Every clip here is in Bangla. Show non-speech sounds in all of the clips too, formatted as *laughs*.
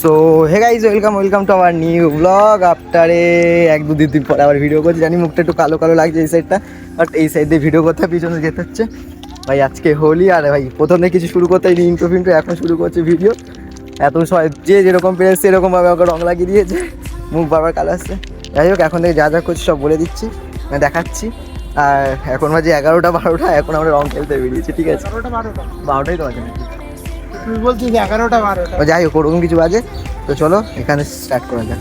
So hey guys welcome welcome to our new blog আফটারে এক দু দিন পরে আবার ভিডিও করছি। জানি মুখটা একটু কালো কালো লাগছে এই সাইডটা বাট এই সাইড দিয়ে ভিডিও করতে পিছনে যেতে হচ্ছে। ভাই আজকে হোলি আর ভাই প্রথম কিছু শুরু করতে হয়নি ইন্ট্রো ফিন্ট্রো এখন শুরু করছে ভিডিও এত সবাই যে যেরকম পেরেছে সেরকমভাবে আমাকে রং লাগিয়ে দিয়েছে। মুখ বারবার কালো আসছে যাই হোক এখন থেকে যা যা করছি সব বলে দিচ্ছি মানে দেখাচ্ছি। আর এখন বাজে এগারোটা বারোটা এখন আমরা রং খেলতে বেরিয়েছি ঠিক আছে? বারোটাই তো আছে? তুই বলছিস এগারোটা বারোটা। যাই হোক ওরকম কিছু বাজে। তো চলো এখানে স্টার্ট করা যাক।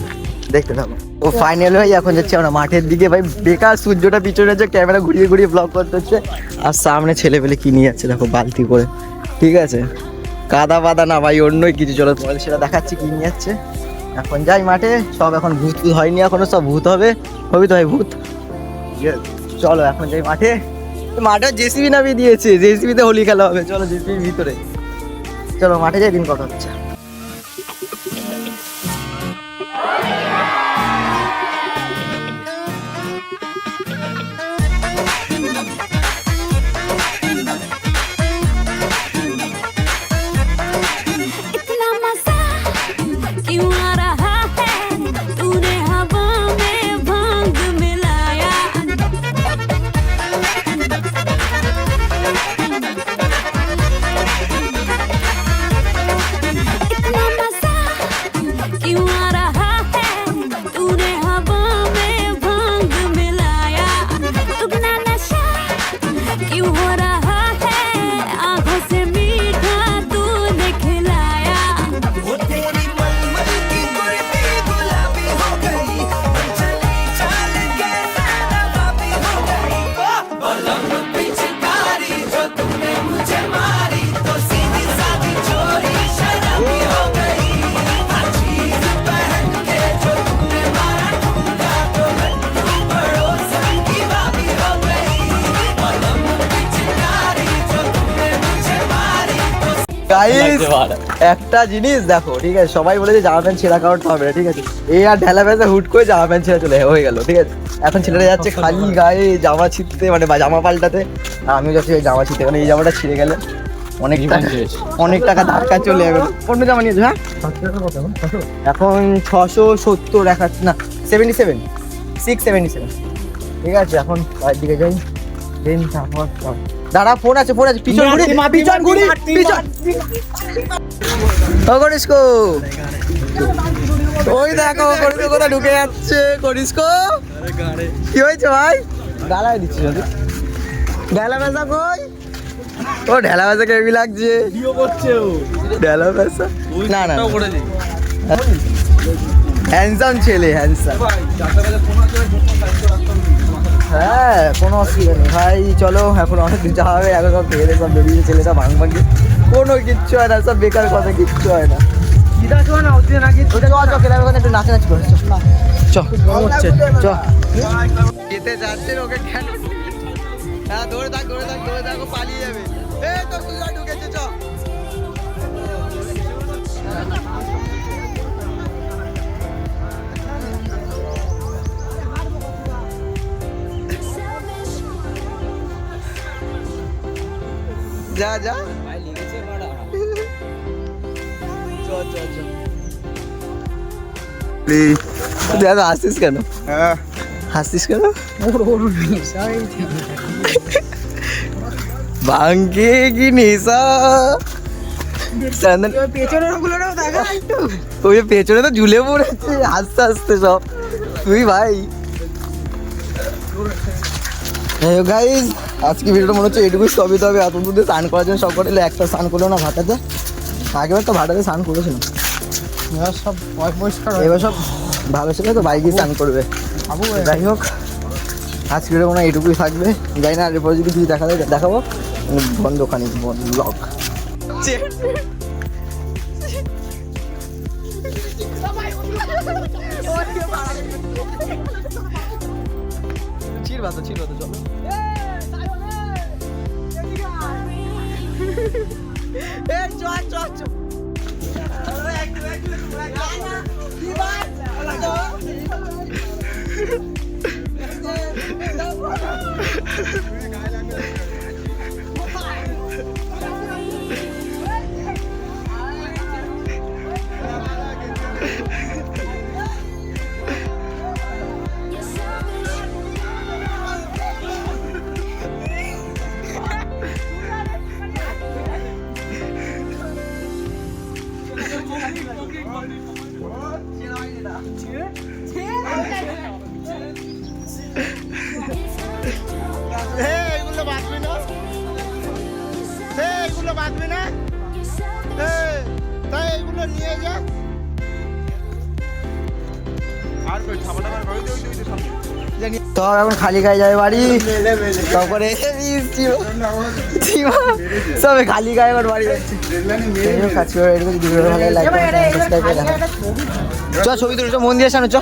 দেখতে থাকো। ও ফাইনাল হয়ে এখন যাচ্ছে আমরা মাঠের দিকে। ভাই বেকার সূর্যটা পিছনে আছে ক্যামেরা ঘুরিয়ে ঘুরিয়ে ব্লগ করতে হচ্ছে। আর সামনে ছেলে পেলে কি নিয়ে যাচ্ছে দেখো বালতি করে। ঠিক আছে? কাদা বাদা না ভাই অন্যই কিছু। চলো তোমাদের সেটা দেখাচ্ছি কি নিয়ে যাচ্ছে। এখন যাই মাঠে সব এখন ভূত হয়নি এখনও সব ভূত হবে। হবি তো ভাই ভূত? চলো এখন যাই মাঠে। মাঠে জেসিবি নাবি দিয়েছে। জেসিবিতে হোলি খেলা হবে। চলো জেসিবির ভিতরে। চলো মাঠে যাই দিন কথা হচ্ছে গাইস একটা জিনিস দেখো ঠিক আছে? সবাই বলে যে জামা প্যান্ট ছেঁড়া কারোর হবে না ঠিক আছে? এই আর ঢেলা ভেজা হুট করে জামা প্যান্ট ছেঁড়া চলে হয়ে গেল ঠিক আছে? এখন ছেলেরা যাচ্ছে খালি গায়ে জামা ছিঁড়তে মানে জামা পাল্টাতে। আর আমিও যাচ্ছি জামা ছিঁড়তে মানে এই জামাটা ছিঁড়ে গেলে অনেক টাকা অনেক টাকা ধাক্কা চলে যাবে। অন্য জামা নিয়েছো হ্যাঁ? এখন ছশো সত্তর দেখাচ্ছে না seventy seven six seventy seven ঠিক আছে এখন বাড়ির দিকে যাই। দেন তারপর। দাঁড়া ফোন আছে ফোন আছে। পিছন ঘুরি পিছন ঘুরি পিছন। ও করিসকো। ওই দেখো করিসকো কোথায় ঢুকে যাচ্ছে করিসকো। কি হয়েছে ভাই? গালায় দিচ্ছি যদি। ঢেলা বেসা কই? ও ঢেলা বেসা কেমনি লাগছে। ভিডিও করছে ও। ঢেলা বেসা না না হ্যান্ডসাম ছেলে হ্যান্ডসাম হ্যাঁ কোনো অসুবিধা নেই। ভাই চলো এখন অনেক কিছু যাওয়া হবে এখন সব খেয়ে সব বেরিয়ে ছেলেটা ভাঙ ভাঙি। কোনো কিচ্ছু হয় না সব বেকার কথা কিচ্ছু হয় না। দৌড়ে থাক দৌড়ে থাক দৌড়ে থাক পালিয়ে যাবে। এ তো ঢুকেছে চ যা যা। চ তুই এত হাসছিস কেন? কেন? *laughs* ভাঙ্গে কি নেশা? ওই পেছনে তো ঝুলে পড়েছে আস্তে আস্তে সব। তুই ভাই। গাইজ আজকে ভিডিওটা মনে হচ্ছে এটুকুই সবই তবে এত দূর দিয়ে স্নান করার জন্য সব করে একটা স্নান করল না ভাটাতে। আগেবার তো ভাটাতে স্নান করেছিল এবার সব পরিষ্কার এবার সব ভালো ছিল তো বাইকে স্নান করবে। যাই হোক আজকে ভিডিও মনে হয় এটুকুই থাকবে। যাই না এরপরে যদি কিছু দেখা যায় দেখাবো। বন্ধ খানিক ব্লগ চিরবা তো চিরবা তো চলো। এ চ চ চ। এগুলো বাঁচবি না এগুলো বাঁচবি না তাই এগুলো নিয়ে যা আর কই খাবার দাবার দিই সামনে। তো এখন খালি গায়ে যাবে বাড়ি? তারপরে সবে খালি গায়ে এবার বাড়ি কাজ করে এরকম ভালো লাগে চ ছবি তুলে মন দিয়ে সামনে চ।